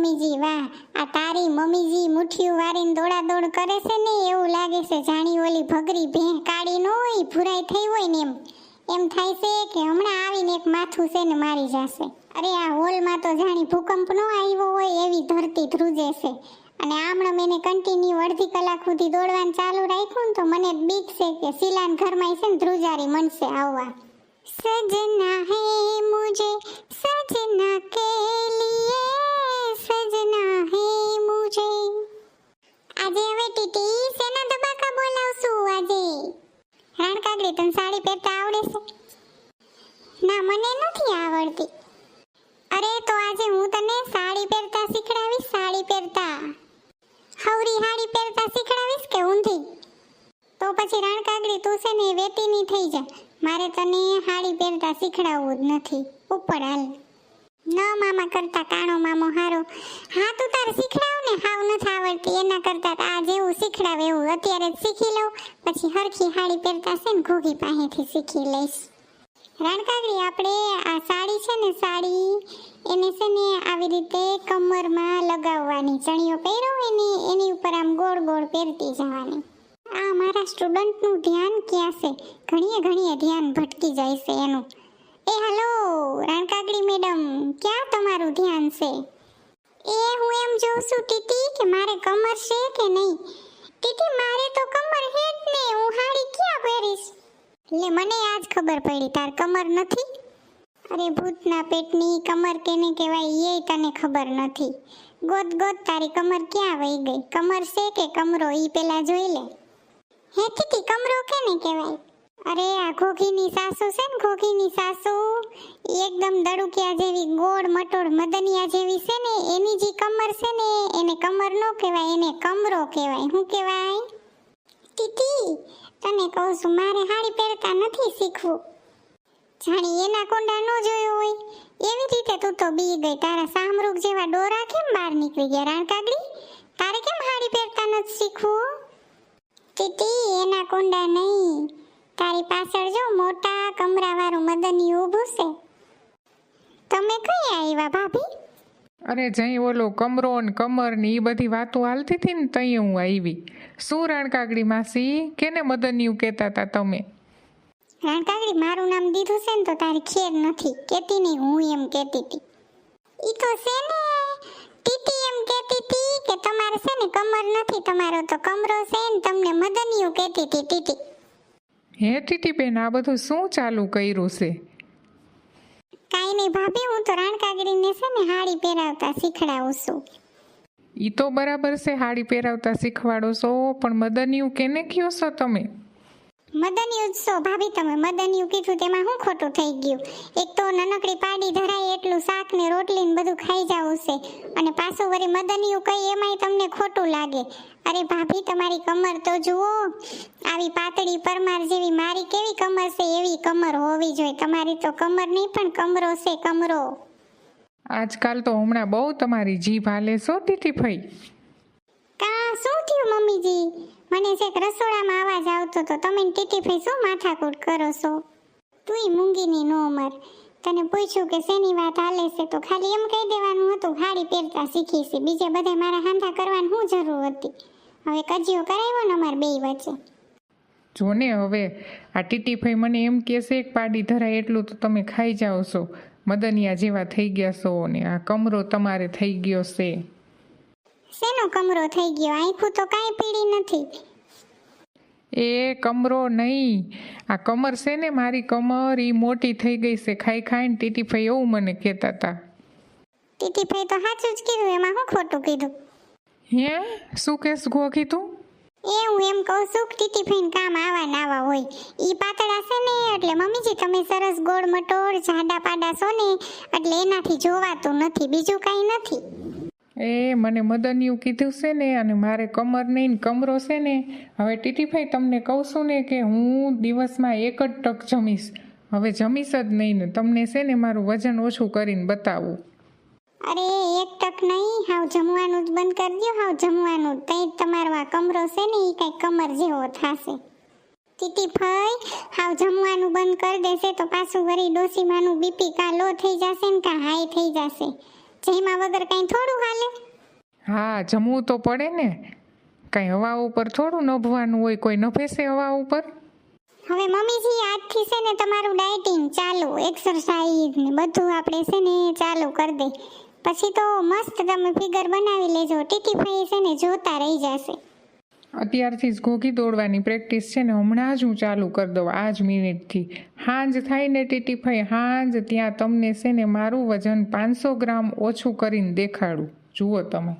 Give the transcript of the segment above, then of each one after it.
મમ્મીજી, વાહ, આ તારી મમ્મીજી મુઠ્ઠીઓ વારીને દોડા દોડ કરે છે ને, એવું લાગે છે જાણી ઓલી ભગરી ભેં કાઢી ન હોય, ભૂરાઈ થઈ હોય ને એમ. એમ થાય છે કે હમણાં આવીને એક માથું છે ને મારી જશે. અરે, આ હોલમાં તો જાણી ભૂકંપ ન આવ્યો હોય એવી ધરતી ધ્રુજે છે. અને આમણે મેં કન્ટિન્યુ અડધી કલાક સુધી દોડવાનું ચાલુ રાખ્યું ને તો મને બીક છે કે શિલાન ઘરમાં છે ને ધ્રુજારી મનશે આવવા. સજના હે મુજે, સજના કે લીએ ટીટી સેના ધબાકા બોલાવશું આજે? રાણકાગડી તને સાડી પહેરતા આવડે છે? ના, મને નથી આવડતી. અરે, તો આજે હું તને સાડી પહેરતા શીખડાવીશ, સાડી પહેરતા? હવરી હાડી પહેરતા શીખડાવીશ કે ઊંધી? તો પછી રાણકાગડી તું છે ને વેતીની થઈ જા. મારે તને હાડી પહેરતા શીખડાવવું જ નથી. ઉપર હાલ. ન મામા કરતા કાણો મામો હારો. હા, તું તાર શીખડાવ ને. હાવ નથી આવડતી. એના કરતા આ જેવું શીખડાવે એવું. અત્યારે જ શીખી લઉં. પછી હરખી હાડી પહેરતા છે ને, ઘોઘી પાસેથી શીખી લઈશ. રાણકાગડી આપણે આ સાડી છે ને, સાડી, એને છે ને આવી રીતે કમરમાં લગાવવાની. ચણિયો પહેરો એને એની ઉપર આમ ગોળ ગોળ પહેરતી જવાની. આ મારા સ્ટુડન્ટનું ધ્યાન ક્યાં છે? ઘણીએ ઘણીએ ધ્યાન ભટકી જાય છે એનું. એ હલો રાણકાગડી મેડમ, ક્યાં તમારું ધ્યાન છે? એ હું એમ જોઉં છું, ટીટી, કે મારે કમર છે કે નહીં? ટીટી, મારે તો કમર હે જ ને, હું હાડી ક્યાં પહેરીશ? લે, મને આજ ખબર પડી, તાર કમર નથી? અરે, ભૂતના પેટની કમર કેને કહેવાય એ તને ખબર નથી. ગોત ગોત, તારી કમર ક્યાં વહી ગઈ? કમર છે કે કમરો? એ પેલા જોઈ લે. હે, ટીટી, કમરો કેને કહેવાય? અરે, આ ખોખીની સાસુ છે ને ખોખીની સાસુ. એકદમ દડુકિયા જેવી, ગોળ મટોળ મદનિયા જેવી છે ને, એની જે કમર છે ને, એને કમર નો કહેવાય, એને કમરો કહેવાય. શું કહેવાય? ટીટી, તને કહું છું, મારે હાડી પહેરતા નથી શીખવું. જાણી એના કોંડા નો જોયો હોય. એવી રીતે તું તો બી ગઈ, તારા સામરૂક જેવા ડોરા કેમ બહાર નીકળી ગયા, રાણકાગડી? તારે કેમ હાડી પહેરતા નથી શીખવું? ટીટી, એના કોંડા નહીં. તારી પાછળ જો મોટા કમરાવાળું મદની ઊભું છે. તમે કઈ આવ્યા ભાભી? અરે જઈ ઓલો કમરો ને કમર ને એ બધી વાતો હાલતી હતી ને તઈ હું આવી. શું રાણકાગડી માસી? કેને મદનિયું કહેતા હતા તમે? રાણકાગડી મારું નામ દીધું છે ને તો તારી ખેર નથી. કેતી નહીં હું એમ કેતી હતી. ઈ તો છે ને ટીટી એમ કેતી હતી કે તમારે છે ને કમર નથી તમારો તો કમરો છે ને તમને મદનિયું કેતી હતી ટીટી. હે ટીટીબેન આ બધું શું ચાલુ કર્યું છે? કાઈ નહીં ભાભી હું તો રાણકાગડીને છે ને હાડી પહેરાવતા શીખડાવું છું. ઈ તો બરાબર છે હાડી પહેરાવતા શીખવાડો છો પણ મદનિયું કેને કયો છો તમે? જ છો ભાભી તમે મદનિયું કીધું તેમાં શું ખોટું થઈ ગયું? એક તો નનકડી પાડી ધરાય એટલું શાક ને રોટલી ને બધું ખાઈ જવું છે. અને પાછું વળી મદનિયું કઈ એમાંય તમને ખોટું લાગે. અરે ભાભી, તમારી કમર તો જુઓ, આવી પાતળી પરમાર જેવી મારી કેવી કમર છે? એવી કમર હોવી જોઈએ. તમારી તો કમર નહીં, પણ કમરો છે કમરો. આજકાલ તો હમણાં બહુ તમારી જીભ હાલે છો ટીટીભાઈ કા શું થયું, મમ્મીજી? મને છેક રસોડામાં અવાજ આવતો તો તમે ટીટીભાઈ શું માથાકૂટ કરો છો? તુંય મૂંગીની નો ઉંમર. તને પૂછ્યું કે શેની વાત હાલે છે, તો ખાલી એમ કહી દેવાનું હતું, હાડી પહેરતા શીખી છે. બીજે બધે મારા હાંધા કરવાની શું જરૂર હતી. હવે કજીઓ કરાવ્યો ને અમાર બેય વચ્ચે. જો ને હવે, આ ટીટીફાઈ મને એમ કહેશે એક પાડી ધરાય એટલું તો તમે ખાઈ જાઓ છો. મદનિયા જેવા થઈ ગયા છો ને, આ કમરો તમારે થઈ ગયો છે. શેનો કમરો થઈ ગયો? આંખું તો કાંઈ પીડી નથી. એ કમરો નહીં. આ કમર છે ને મારી કમર એ મોટી થઈ ગઈ છે. ખાઈ ખાઈને ટીટીફાઈ એવું મને કહેતા હતા. ટીટીફાઈ તો સાચું જ કીધું એમાં હું ખોટું કીધું? હે? શું કેસ ગોખી કીધું? એ હું એમ કહું છું કે ટીટીફાઈન કામ આવા નાવા હોય. એ પાતળા છે ને એટલે મમ્મીજી તમે સરસ ગોળ મટોળ જાડા પાડા છો ને એટલે એનાથી જોવાતું નથી બીજું કાંઈ નથી. એ મને મદનિયું કીધું છે ને, અને મારે કમર નહીં કમરો છે ને, હવે ટીટીભાઈ તમને કહું છું ને કે હું દિવસમાં એક જ ટક જમીશ. હવે જમીશ જ નહીં ને, તમને છે ને મારું વજન ઓછું કરીને બતાવું. અરે, એક ટક નહીં, હાવ જમવાનું જ બંધ કરી દો હાવ જમવાનું. તઈ તમારો આ કમરો છે ને એ કાંઈ કમર જેવો થાશે. ટીટીફાઈ હાવ જમવાનું બંધ કરી દેશે તો પાછું વરી ડોસીમાનું બીપી કાં લો થઈ જશે ને, કાં હાઈ થઈ જશે. જઈમાં વગર કંઈ થોડું હાલે. હા જમવું તો પડે ને. કંઈ હવા ઉપર થોડું નભવાનું હોય કોઈ નભેશે હવા ઉપર? હવે મમ્મીજી આજથી છે ને તમારું ડાયટિંગ ચાલુ એક્સરસાઇઝ ને બધું આપણે છે ને ચાલુ કરી દે. પછી તો મસ્ત તમે ફિગર બનાવી લેજો ટીટીફાઈ છે ને જોતા રહી જશે. અત્યારથી જ ઘોઘી દોડવાની પ્રેક્ટિસ છે ને હમણાં જ હું ચાલુ કરી દઉં આ જ મિનિટથી. હાંજ થાય ને ટીટીફાઈ હાંજ, ત્યાં તમને છે ને મારું વજન પાંચસો ગ્રામ ઓછું કરીને દેખાડું. જુઓ તમે.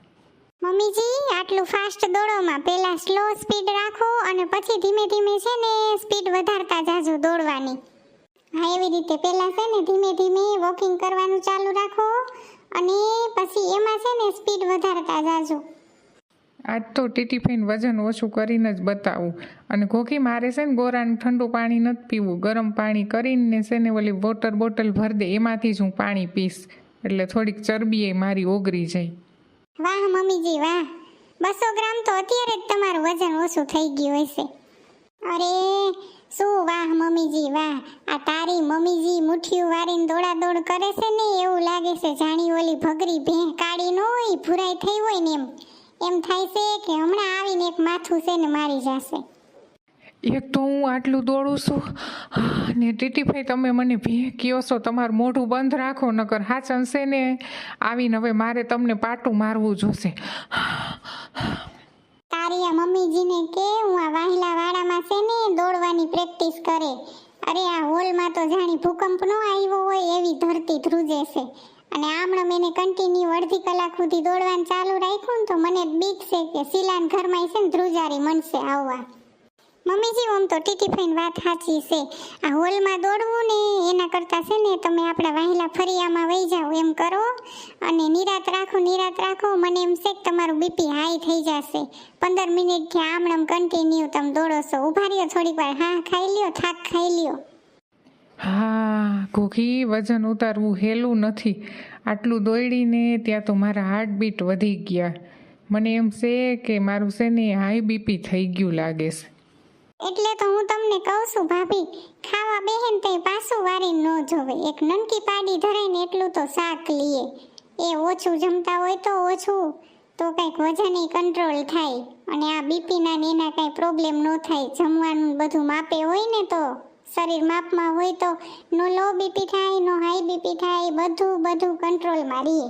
મમ્મીજી, આટલું ફાસ્ટ દોડોમાં પહેલાં સ્લો સ્પીડ રાખો અને પછી ધીમે ધીમે છે ને સ્પીડ વધારતા જાજો દોડવાની. હા, એવી રીતે પહેલાં છે ને ધીમે ધીમે વોકિંગ કરવાનું ચાલુ રાખો અને પછી એમાં છે ને સ્પીડ વધારતા જાજો. આજ તો ટિફિન વજન ઓછું કરીને જ બતાવું. અને ઘોઘી મારે છે ને ગોરાનું ઠંડુ પાણી નથી પીવું. ગરમ પાણી કરીને છે ને ઓલી વોટર બોટલ ભરી દે, એમાંથી જ હું પાણી પીશ. એટલે થોડીક ચરબી એ મારી ઓગરી જાય. વાહ, મમ્મીજી, વાહ. બસો ગ્રામ તો અત્યારે જ તમારું વજન ઓછું થઈ ગયું હશે. અરે, શું વાહ, મમ્મીજી, વાહ. આ તારી મમ્મીજી મુઠ્ઠીઓ વારીને દોડાદોડ કરે છે ને એવું લાગે છે, જાણી ઓલી ભગરી ભેં કાળી ન હોય, ભૂરાઈ થઈ હોય ને એમ. એમ થાય છે કે હમણાં આવીને એક માથું છે ને મારી જશે. એક તો હું આટલું દોડું છું. ને ટીટીભાઈ તમે મને ભે કયો છો તમારું મોઢું બંધ રાખો નકર હાચન છે ને આવીને હવે મારે તમને પાટું મારવું જોશે તારી આ મમ્મીજીને કે હું આ વાહલા વાડામાં છે ને દોડવાની પ્રેક્ટિસ કરે. અરે આ હોલમાં તો જાણી ભૂકંપ નો આવ્યો હોય એવી ધરતી ધ્રુજે છે. અને આમણમ એને કન્ટિન્યુ અડધી કલાક સુધી દોડવાનું ચાલુ રાખ્યું ને તો મને બીક છે કે શીલાન ઘરમાં છે ને ધ્રુજારી મનશે આવવા. મમ્મીજી, ઓમ તો ટીટીફાઈન વાત સાચી છે. આ હોલમાં દોડવું ને એના કરતાં છે ને તમે આપણા વાહિલા ફરિયામાં વહી જાઓ એમ કરો અને નિરાત રાખો નિરાત રાખો. મને એમ છે કે તમારું બીપી હાઈ થઈ જશે. પંદર મિનિટથી આમણમ કન્ટિન્યુ તમે દોડો છો. ઊભા રહ્યો, થોડીક વાર હા ખાઈ લ્યો, થાક ખાઈ લ્યો. હા, ઘોઘી વજન ઉતારવું હેલું નથી. આટલું દોડીને ત્યાં તો મારા હાર્ટબીટ વધી ગયા. મને એમ છે કે મારું છે ને હાઈ બીપી થઈ ગયું લાગે છે. એટલે તો હું તમને કહું છું, ભાભી, ખાવા બેહેન તે પાછું વારી ન જોવે. એક નનકી પાડી ધરાઈને એટલું તો શાક લઈએ એ ઓછું જમતા હોય તો ઓછું. તો કંઈક વજન કંટ્રોલ થાય. અને આ બીપીના ને એના કાંઈ પ્રોબ્લેમ ન થાય. જમવાનું બધું માપે હોય ને તો. શરીર માપમાં હોય તો નો લો બીપી થાય, નો હાઈ બીપી થાય, બધું બધું કંટ્રોલમાં રહીએ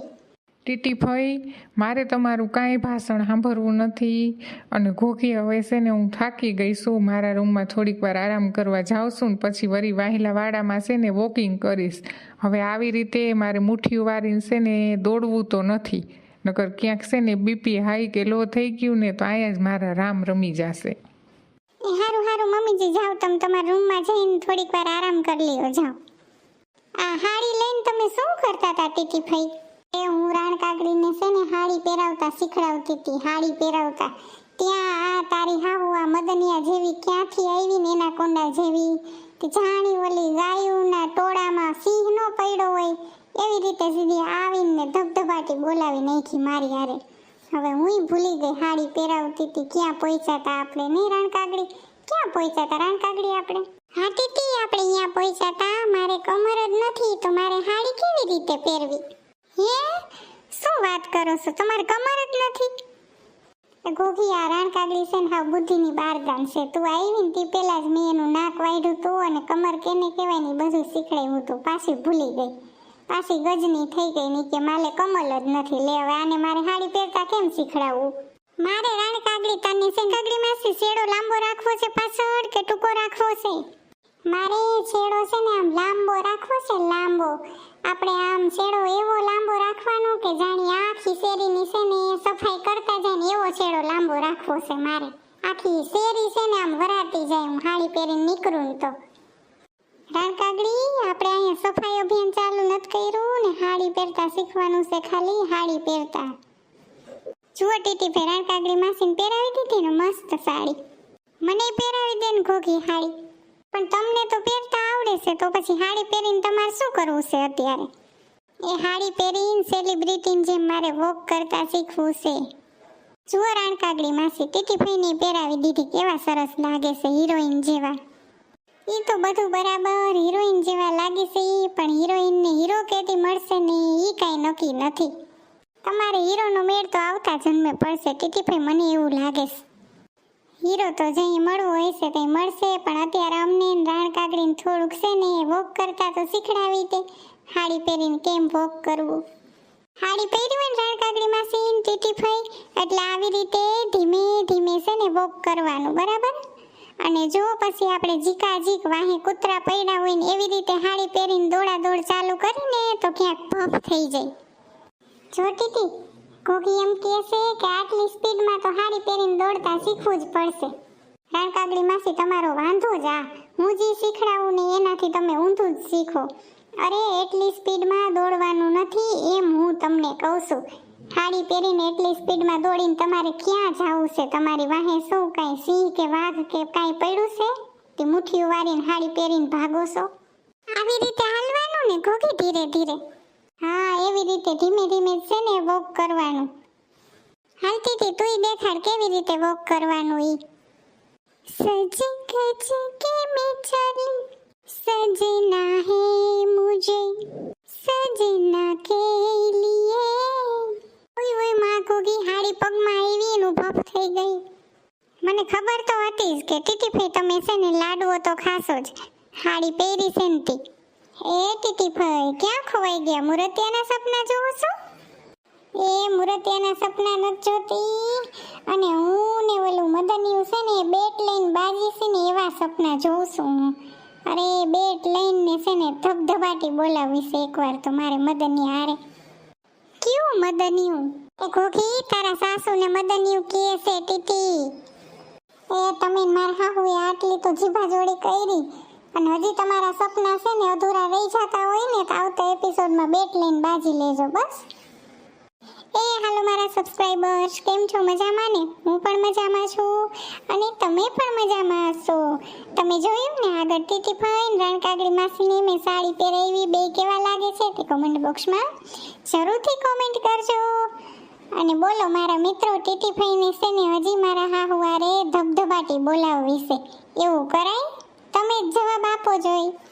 ટીટીભાઈ મારે તમારું કાંઈ ભાષણ સાંભળવું નથી અને ઘોઘી હવે છે ને હું થાકી ગઈ છું. મારા રૂમમાં થોડીક વાર આરામ કરવા જાઉં છું ને પછી વરી વાહેલા વાડામાં છે ને વોકિંગ કરીશ. હવે આવી રીતે મારે મુઠ્ઠીઓ વારીને છે ને દોડવું તો નથી. નકર ક્યાંક છે ને બીપી હાઈ કે લો થઈ ગયું ને તો અહીંયા જ મારા રામ રમી જશે. એ હારું હારું મમ્મીજી જાઓ તમે તમારા રૂમમાં જઈને થોડીક વાર આરામ કરી લ્યો, જાઓ. આ હાડી લઈને તમે શું કરતા હતા, ટીટી ભાઈ? એ હું રાણ કાકડીને છે ને હાડી પહેરાવતા શીખડાવતી હતી, હાડી પહેરાવતા. ત્યાં આ તારી હાહુ, આ મદનિયા જેવી ક્યાંથી આવી ને એના કોંડા જેવી? કે જાણી ઓલી ગાયુના ટોળામાં સિંહનો પડ્યો હોય, એવી રીતે સીધી આવીને ધબધબાટી બોલાવી નાખી મારી હારે. હવે હું ભૂલી ગઈ, હાડી પહેરાવતી હતી, ક્યાં પહોંચ્યા હતા આપણે? નહીં રણકાગડી? ક્યાં પહોંચ્યા હતા રાણકાગડી આપણે? હા તીતી આપણે અહીંયા પહોંચ્યા હતા મારે કમર જ નથી, તો મારે હાડી કેવી રીતે પહેરવી? હે? શું વાત કરો છો? તમારે કમર જ નથી? ગોગી, આ રણકાગડી છે ને હા બુદ્ધિની બારદાન છે. તું આવી ને તે પહેલાં જ મેં એનું નાક વાઢ્યું તું અને કમર કેને કહેવાય ને બધું શીખડાવ્યું હતું. પાછી ભૂલી ગઈ. પાછી ગજની થઈ ગઈ ની કે માલે કમલ જ નથી. લે, હવે આને મારે હાડી પહેરતા કેમ શીખડાવું? મારે રાણી કાગડી તાની છે કાગડી માસી શેડો લાંબો રાખવો છે? પાછળ કે ટૂંકો રાખવો છે? મારે શેડો છે ને આમ લાંબો રાખવો છે, લાંબો. આપણે આમ શેડો એવો લાંબો રાખવાનો કે જાણી આખી શેરીની છે ને સફાઈ કરતા જાય ને એવો શેડો લાંબો રાખવો છે મારે. આખી શેરી છે ને આમ વરાતી જાય, હું હાડી પહેરીને નીકળું તો. રાણકાગડી આપણે અહીંયા સફાઈ અભિયાન ચાલુ નથી કર્યું ને હાડી પહેરતા શીખવાનું છે ખાલી, હાડી પહેરતા. જુઓ ટીટી ભાઈ રાણકાગડી માસીને પહેરાવી દીધી ને મસ્ત સાડી. મને પહેરાવી દે ને ઘોઘી હાડી. પણ તમને તો પહેરતા આવડે છે, તો પછી હાડી પહેરીને તમારે શું કરવું છે અત્યારે? એ હાડી પહેરીને સેલિબ્રિટીની જેમ મારે વોક કરતા શીખવું છે. જુઓ રાણકાગડી માસી, ટીટી ભાઈને પહેરાવી દીધી, કેવા સરસ લાગે છે હિરોઈન જેવા. ઈ તો બધું બરાબર હિરોઈન જેવા લાગે છે એ પણ હિરોઈનને હીરો કેતી મળશે ને એ કાંઈ નક્કી નથી. તમારે હીરોનો મેળ તો આવતા જન્મે પડશે, ટીટીભાઈ મને એવું લાગે છે. હીરો તો જઈ મળવો છે તે મળશે, પણ અત્યારે અમને રાણ કાકડીને થોડુંક છે ને વોક કરતા તો શીખડાવી તે હાડી પહેરીને કેમ વોક કરવું? હાડી પહેરી હોય ને રાણ કાકડી માસી ને ટીટીભાઈ, એટલે આવી રીતે ધીમે ધીમે છે ને વોક કરવાનું, બરાબર? અને જો પછી આપણે જીકા જીક વાહે કૂતરા પડ્યા હોય ને એવી રીતે હાડી પહેરીને દોડા દોડ ચાલુ કરીને તો ક્યાંક ભફ થઈ જાય. જો ટીટી કોકી એમ કહે છે કે આટલી સ્પીડમાં તો હાડી પહેરીને દોડતા શીખવું જ પડશે. રાણકાગડી માસી, તમારો વાંધો જ આ. હું જે શીખડાવું ને એનાથી તમે ઊંધું જ શીખો. અરે, એટલી સ્પીડમાં દોડવાનું નથી એમ હું તમને કહું છું. સાડી પહેરીને એટલી સ્પીડમાં દોડીને તમારે ક્યાં જવું છે? તમારી વાહે શું કાંઈ સિંહ કે વાઘ કે કાંઈ પડ્યું છે? તે મુઠ્ઠીઓ વાળીને સાડી પહેરીને ભાગો છો? આવી રીતે હાલવાનું ને ઘોઘી ધીરે ધીરે. હા, એવી રીતે ધીમે ધીમે છે ને વોક કરવાનું. હાલતી હતી તું દેખાડ કેવી રીતે વોક કરવાનું ઈ? સજ ખજ કે મે ચાલી? સજના હે મુજે? સજના કે લીએ? ઓય ઓયમાં કોગી હાડી પગમાં આવી એનું ભપ થઈ ગઈ મને ખબર તો હતી જ કે ટીટીફાઈ તમે છે ને લાડવો તો ખાશો જ. હાડી પહેરી છે ને એ ટીટીફાઈ ક્યાં ખોવાઈ ગયા? મૂર્તિયાના સપના જોવો છો? એ મૂર્તિયાના સપના નથી જોતી. અને હું ને ઓલું મદનિયું છે ને બેટ લઈને બાજી છે ને એવા સપના જોઉં છું હું. અરે, બેટ લઈને છે ને ધબધબાટી બોલાવીશ એકવાર તો મારે મદની હારે. કયું મદનિયું? એ ઘોઘી, તારા સાસુ ને મદનિયું કે છે, ટીટી. એ તમે મારા હાહુએ આટલી તો જીભા જોડી કરી. અને હજી તમારા સપના છે ને અધૂરા રહી જતા હોય ને, તો આવતા એપિસોડમાં બેટ લઈને બાજી લેજો, બસ. એ હાલો મારા સબસ્ક્રાઈબર્સ કેમ છો? મજામાં ને? હું પણ મજામાં છું. અને તમે પણ મજામાં હશો? તમે જોયું ને આગળ ટીટીફાઈ ને રણકાગડી માસીને મેં સાડી પહેરાવી, બે કેવા લાગે છે તે કોમેન્ટ બોક્સમાં જરૂરથી કોમેન્ટ કરજો. અને બોલો, મારા મિત્રો ટીટીફાઈને છે ને હજી મારા હાહુવારે ધબધબાટી બોલાવવી છે. એવું કરાય? તમે જ જવાબ આપો જોઈ.